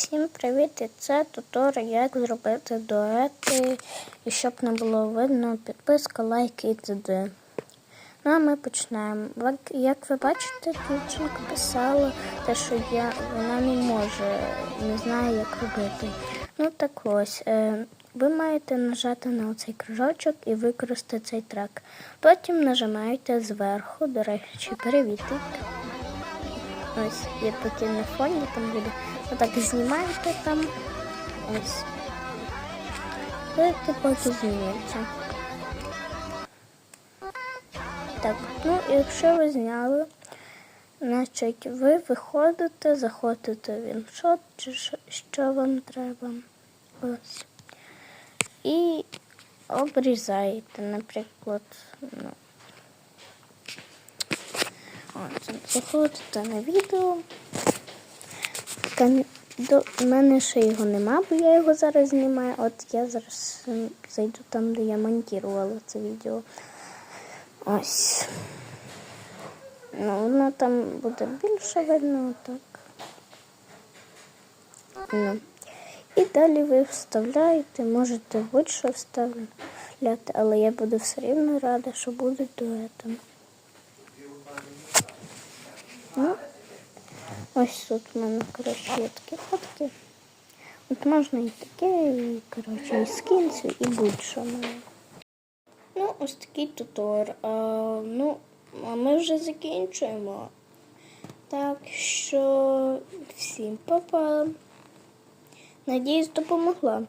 Всім привіт! І це тутор, як зробити дуети, і щоб не було видно, підписка, лайк і т.д. Ну а ми починаємо. Як- ви бачите, дівчинка писала те, що я, вона не може, не знає, як робити. Ну так ось. Е, ви маєте нажати на цей кружочок і використати цей трек. Потім нажимаєте зверху, до речі, перевірте. Ось є поки на фоні, там буде. Отак знімаєте там. Ось. Це поки змінюється. Так, ну якщо ви зняли, значить ви виходите, заходите в іншот, чи що вам треба. Ось. І обрізаєте, наприклад, ну. От, заходите на відео. Та до мене ще його нема, бо я його зараз знімаю. От я зараз зайду там, де я монтувала це відео. Ось. Ну, воно там буде більше видно, так. Ну. І далі ви вставляєте, можете будь-що вставляти, але я буду все рівно рада, що буде дуетом. Ну, ось тут в мене, коротше, є такі фотки. От можна і таке, і, коротше, і скінцю, і будь-що мене. Ну, ось такий тутор. А, ну, а ми вже закінчуємо. Так що всім па-па. Надіюсь, допомогла.